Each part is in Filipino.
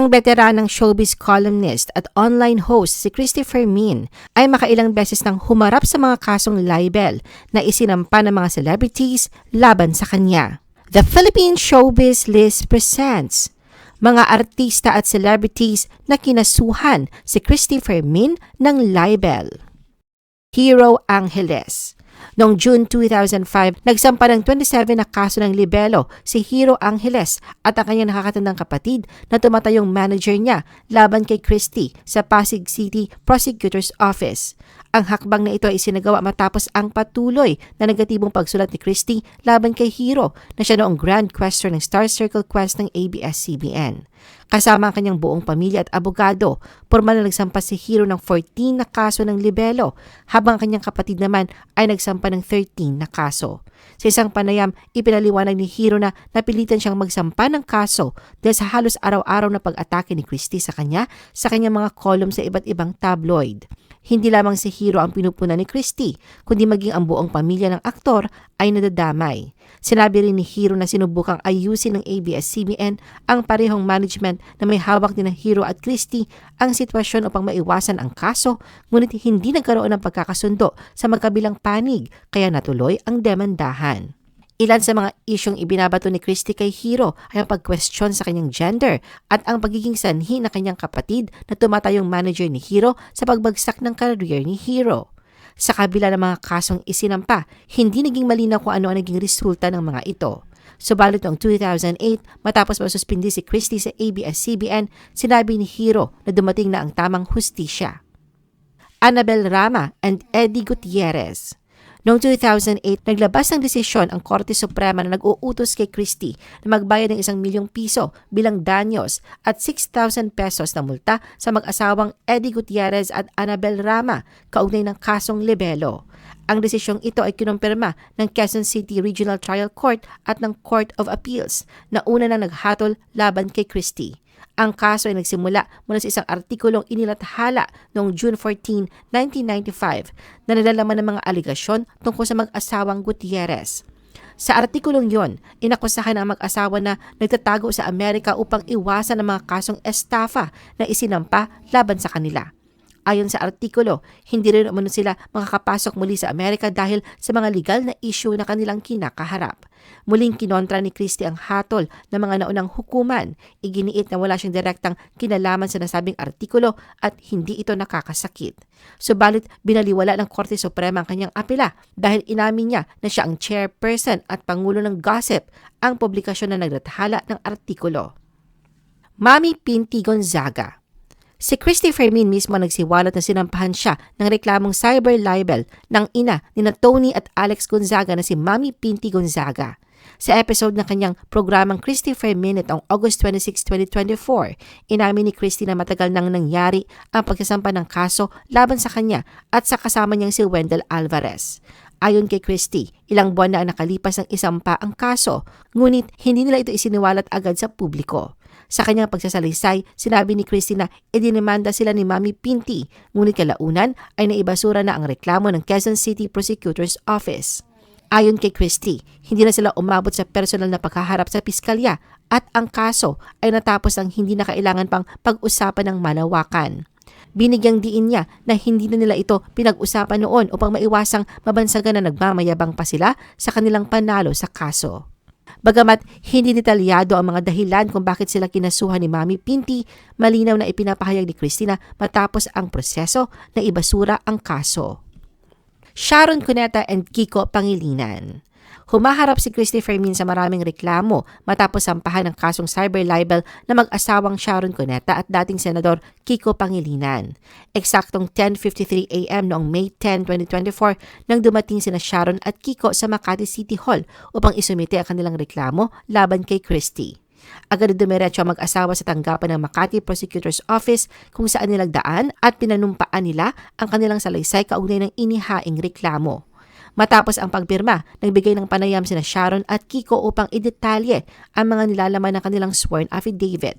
Ang veteranang showbiz columnist at online host si Christopher Min ay makailang beses nang humarap sa mga kasong libel na isinampa ng mga celebrities laban sa kanya. The Philippine Showbiz List presents mga artista at celebrities na kinasuhan si Christopher Min ng libel. Hero Angeles Noong June 2005, nagsampa ng 27 na kaso ng libelo si Hero Angeles at ang kanyang nakakatandang kapatid na tumatayong manager niya laban kay Christie sa Pasig City Prosecutor's Office. Ang hakbang na ito ay isinagawa matapos ang patuloy na negatibong pagsulat ni Christie laban kay Hero na siya noong Grand Question ng Star Circle Quest ng ABS-CBN. Kasama ang kanyang buong pamilya at abogado, formal na nagsampa si Hero ng 14 na kaso ng libelo, habang ang kanyang kapatid naman ay nagsampa ng 13 na kaso. Sa isang panayam, ipinaliwanag ni Hero na napilitan siyang magsampa ng kaso dahil sa halos araw-araw na pag-atake ni Christie sa kanya sa kanyang mga column sa iba't ibang tabloid. Hindi lamang si Hero ang pinupunan ni Christie, kundi maging ang buong pamilya ng aktor ay nadadamay. Sinabi rin ni Hero na sinubukang ayusin ng ABS-CBN ang parehong management na may hawak ng Hero at Christie ang sitwasyon upang maiwasan ang kaso, ngunit hindi nagkaroon ng pagkakasundo sa magkabilang panig kaya natuloy ang demandahan. Ilan sa mga isyong ibinabato ni Christy kay Hero ay ang pag-question sa kanyang gender at ang pagiging sanhi na kanyang kapatid na tumatayong manager ni Hero sa pagbagsak ng career ni Hero. Sa kabila ng mga kasong isinampa, hindi naging malinaw kung ano ang naging resulta ng mga ito. Subalit noong 2008, matapos masuspindi si Christy sa ABS-CBN, sinabi ni Hero na dumating na ang tamang hustisya. Annabel Rama and Eddie Gutierrez Noong 2008, naglabas ng desisyon ang Korte Suprema na nag-uutos kay Christie na magbayad ng isang milyong piso bilang danyos at 6,000 pesos na multa sa mag-asawang Eddie Gutierrez at Annabel Rama kaugnay ng kasong libelo. Ang desisyong ito ay kinumpirma ng Quezon City Regional Trial Court at ng Court of Appeals na una na naghatol laban kay Christie. Ang kaso ay nagsimula mula sa isang artikulong inilathala noong June 14, 1995 na nalalaman ng mga aligasyon tungkol sa mag-asawang Gutierrez. Sa artikulong yon, inakusahan ang mag-asawa na nagtatago sa Amerika upang iwasan ang mga kasong estafa na isinampa laban sa kanila. Ayon sa artikulo, hindi rin umano sila makakapasok muli sa Amerika dahil sa mga legal na issue na kanilang kinakaharap. Muling kinontra ni Christie ang hatol ng mga naunang hukuman. Iginiit na wala siyang direktang kinalaman sa nasabing artikulo at hindi ito nakakasakit. Subalit binaliwala ng Korte Suprema ang kanyang apela dahil inamin niya na siya ang chairperson at pangulo ng gossip ang publikasyon na naglathala ng artikulo. Mami Pinti Gonzaga Si Christy Fermin mismo nagsiwalat na sinampahan siya ng reklamong cyber libel ng ina ni na Tony at Alex Gonzaga na si Mami Pinti Gonzaga. Sa episode ng kanyang programang Christy Fermin noong August 26, 2024, inamin ni Christy na matagal nang nangyari ang pagsasampa ng kaso laban sa kanya at sa kasama niyang si Wendell Alvarez. Ayon kay Christy, ilang buwan na nakalipas ng isampa ang kaso, ngunit hindi nila ito isiniwalat agad sa publiko. Sa kanyang pagsasalaysay, sinabi ni Christy na idinimanda sila ni Mami Pinti, ngunit kalaunan ay naibasura na ang reklamo ng Quezon City Prosecutor's Office. Ayon kay Christie, hindi na sila umabot sa personal na paghaharap sa piskalya at ang kaso ay natapos ng hindi na kailangan pang pag-usapan ng malawakan. Binigyang diin niya na hindi na nila ito pinag-usapan noon upang maiwasang mabansagan na nagmamayabang pa sila sa kanilang panalo sa kaso. Bagamat hindi detalyado ang mga dahilan kung bakit sila kinasuhan ni Mami Pinti, malinaw na ipinapahayag ni Christina matapos ang proseso na ibasura ang kaso. Sharon Cuneta and Kiko Pangilinan Humaharap si Christy Fermin sa maraming reklamo matapos sampahan ng kasong cyber libel na mag-asawang Sharon Cuneta at dating Senador Kiko Pangilinan. Eksaktong 10.53 a.m. noong May 10, 2024 nang dumating sina Sharon at Kiko sa Makati City Hall upang isumite ang kanilang reklamo laban kay Christy. Agad dumiretso ang mag-asawa sa tanggapan ng Makati Prosecutor's Office kung saan nilagdaan at pinanumpaan nila ang kanilang salaysay kaugnay ng inihaing reklamo. Matapos ang pagpirma, nagbigay ng panayam sina Sharon at Kiko upang idetalye ang mga nilalaman ng kanilang sworn affidavit.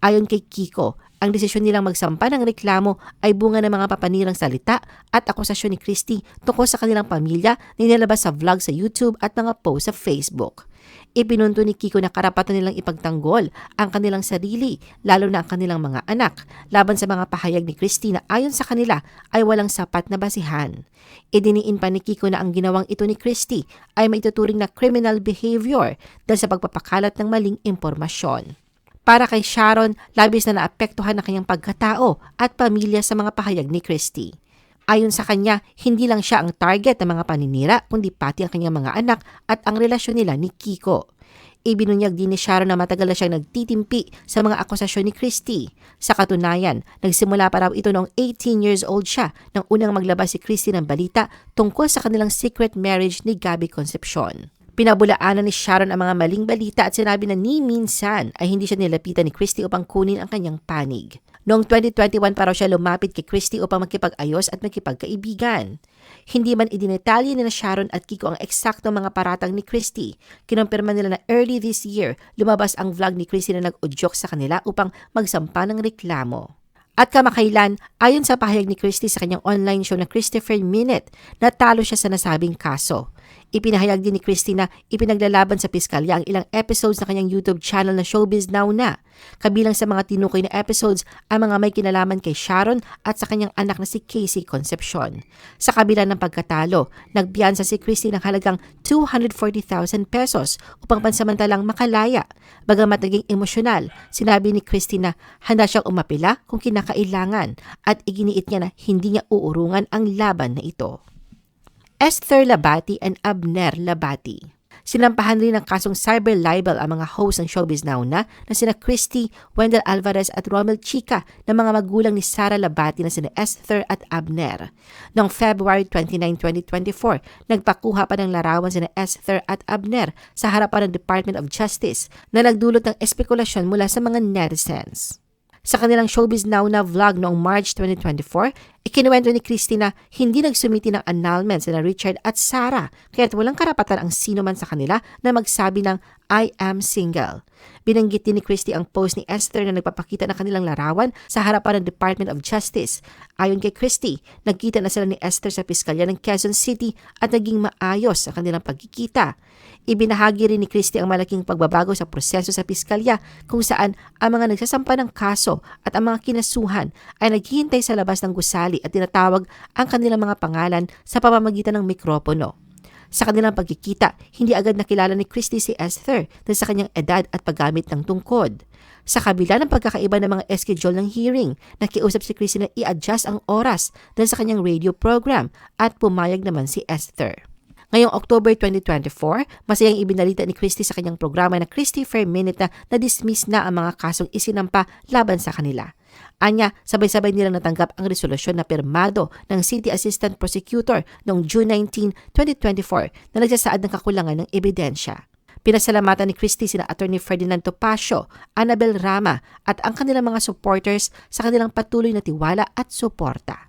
Ayon kay Kiko, ang desisyon nilang magsampa ng reklamo ay bunga ng mga papanirang salita at akusasyon ni Christy tungkol sa kanilang pamilya na inilabas sa vlog sa YouTube at mga post sa Facebook. Ipinunto ni Kiko na karapatan nilang ipagtanggol ang kanilang sarili, lalo na ang kanilang mga anak, laban sa mga pahayag ni Christy na ayon sa kanila ay walang sapat na basihan. Idiniin pa ni Kiko na ang ginawang ito ni Christy ay maituturing na criminal behavior dahil sa pagpapakalat ng maling impormasyon. Para kay Sharon, labis na naapektuhan ang kanyang pagkatao at pamilya sa mga pahayag ni Christy. Ayon sa kanya, hindi lang siya ang target ng mga paninira, kundi pati ang kanyang mga anak at ang relasyon nila ni Kiko. Ibinunyag din ni Sharon na matagal na siyang nagtitimpi sa mga akusasyon ni Christy. Sa katunayan, nagsimula pa raw ito noong 18 years old siya nang unang maglabas si Christy ng balita tungkol sa kanilang secret marriage ni Gabby Concepcion. Pinabulaanan ni Sharon ang mga maling balita at sinabi na ni minsan ay hindi siya nilapitan ni Christy upang kunin ang kanyang panig. Noong 2021 pa raw siya lumapit kay Christy upang makipag-ayos at makipagkaibigan. Hindi man idinetalye ni na Sharon at Kiko ang eksaktong mga paratang ni Christy. Kinumpirma nila na early this year, lumabas ang vlog ni Christy na nag-udyok sa kanila upang magsampa ng reklamo. At kamakailan, ayon sa pahayag ni Christy sa kanyang online show na Christopher Minute, natalo siya sa nasabing kaso. Ipinahayag din ni Christy na ipinaglalaban sa piskalya ang ilang episodes ng kanyang YouTube channel na Showbiz Now na. Kabilang sa mga tinukoy na episodes ang mga may kinalaman kay Sharon at sa kanyang anak na si Casey Concepcion. Sa kabila ng pagkatalo, nagbiyansa si Christy ng halagang 240,000 pesos upang pansamantalang makalaya. Bagamat naging emosyonal, sinabi ni Christy na handa siyang umapila kung kinakailangan at iginiit niya na hindi niya uurungan ang laban na ito. Esther Labati and Abner Labati. Sinampahan rin ng kasong cyber libel ang mga host ng Showbiz Now na na sina Christy, Wendell Alvarez at Romel Chica na mga magulang ni Sara Labati na sina Esther at Abner. Noong February 29, 2024, nagpakuha pa ng larawan sina Esther at Abner sa harapan ng Department of Justice na nagdulot ng espekulasyon mula sa mga netizens. Sa kanilang Showbiz Now na vlog noong March 2024, ikinuwento ni Christy hindi nagsumiti ng annulment sina Richard at Sarah kaya't walang karapatan ang sino man sa kanila na magsabi ng I am single. Binanggit din ni Christy ang post ni Esther na nagpapakita ng kanilang larawan sa harapan ng Department of Justice. Ayon kay Christy, nagkita na sila ni Esther sa Piskalya ng Quezon City at naging maayos ang kanilang pagkikita. Ibinahagi rin ni Christy ang malaking pagbabago sa proseso sa Piskalya kung saan ang mga nagsasampa ng kaso at ang mga kinasuhan ay naghihintay sa labas ng gusali at tinatawag ang kanilang mga pangalan sa pamamagitan ng mikropono. Sa kanilang pagkikita, hindi agad nakilala ni Christy si Esther dahil sa kanyang edad at paggamit ng tungkod. Sa kabila ng pagkakaiba ng mga schedule ng hearing, nakiusap si Christy na i-adjust ang oras dahil sa kanyang radio program at pumayag naman si Esther. Ngayong October 2024, masayang ibinalita ni Christy sa kanyang programa na Christy Fair Minute na na-dismiss na ang mga kasong isinampa laban sa kanila. Anya, sabay-sabay nilang natanggap ang resolusyon na pirmado ng City Assistant Prosecutor noong June 19, 2024 na nagsasaad ng kakulangan ng ebidensya. Pinasalamatan ni Christie sina Attorney Ferdinand Topacio, Annabel Rama at ang kanilang mga supporters sa kanilang patuloy na tiwala at suporta.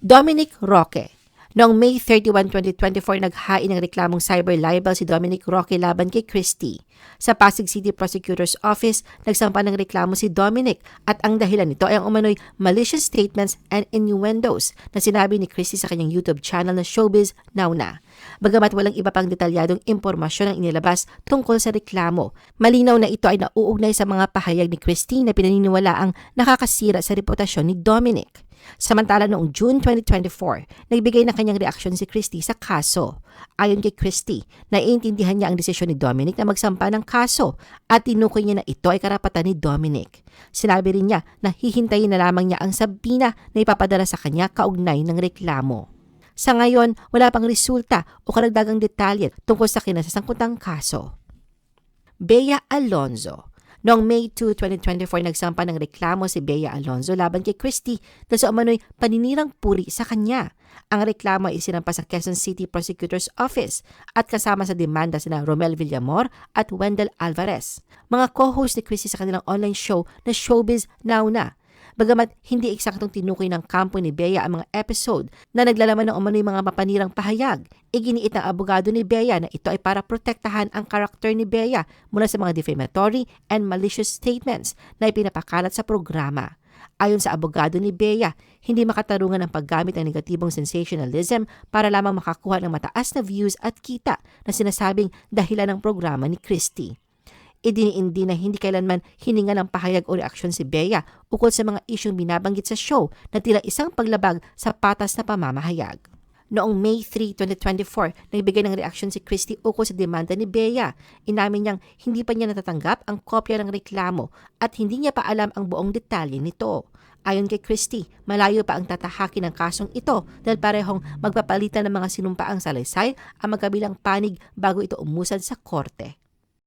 Dominic Roque Noong May 31, 2024, naghain ng reklamong cyber libel si Dominic Roque laban kay Christie. Sa Pasig City Prosecutor's Office, nagsampa ng reklamo si Dominic at ang dahilan nito ay ang umano'y malicious statements and innuendos na sinabi ni Christie sa kanyang YouTube channel na Showbiz Now Na. Bagamat walang iba pang detalyadong impormasyon ang inilabas tungkol sa reklamo, malinaw na ito ay nauugnay sa mga pahayag ni Christie na pinaniniwala ang nakakasira sa reputasyon ni Dominic. Samantala noong June 2024, nagbigay na kanyang reaksyon si Christie sa kaso. Ayon kay Christie, naiintindihan niya ang desisyon ni Dominic na magsampa ng kaso at tinukoy niya na ito ay karapatan ni Dominic. Sinabi rin niya na hihintayin na lamang niya ang sabina na ipapadala sa kanya kaugnay ng reklamo. Sa ngayon, wala pang resulta o karagdagang detalye tungkol sa kinasasangkutang kaso. Bea Alonzo Noong May 2, 2024, nagsampa ng reklamo si Bea Alonzo laban kay Christie dahil sa umano'y paninirang puri sa kanya. Ang reklamo ay isinampa sa Quezon City Prosecutor's Office at kasama sa demanda sina Romel Villamor at Wendell Alvarez. Mga co-host ni Christie sa kanilang online show na Showbiz Now Na Bagamat hindi eksaktong tinukoy ng kampo ni Bea ang mga episode na naglalaman ng umano'y mga mapanirang pahayag, iginiit ng abogado ni Bea na ito ay para protektahan ang karakter ni Bea mula sa mga defamatory and malicious statements na ipinapakalat sa programa. Ayon sa abogado ni Bea, hindi makatarungan ang paggamit ng negatibong sensationalism para lamang makakuha ng mataas na views at kita na sinasabing dahilan ng programa ni Christie. Idiniindi na hindi kailanman hininga ng pahayag o reaksyon si Bea ukol sa mga isyong binabanggit sa show na tila isang paglabag sa patas na pamamahayag. Noong May 3, 2024, nagbigay ng reaksyon si Christie ukol sa demanda ni Bea. Inamin niyang hindi pa niya natatanggap ang kopya ng reklamo at hindi niya pa alam ang buong detalye nito. Ayon kay Christie, malayo pa ang tatahakin ng kasong ito dahil parehong magpapalitan ng mga sinumpaang salaysay ang magkabilang panig bago ito umusad sa korte.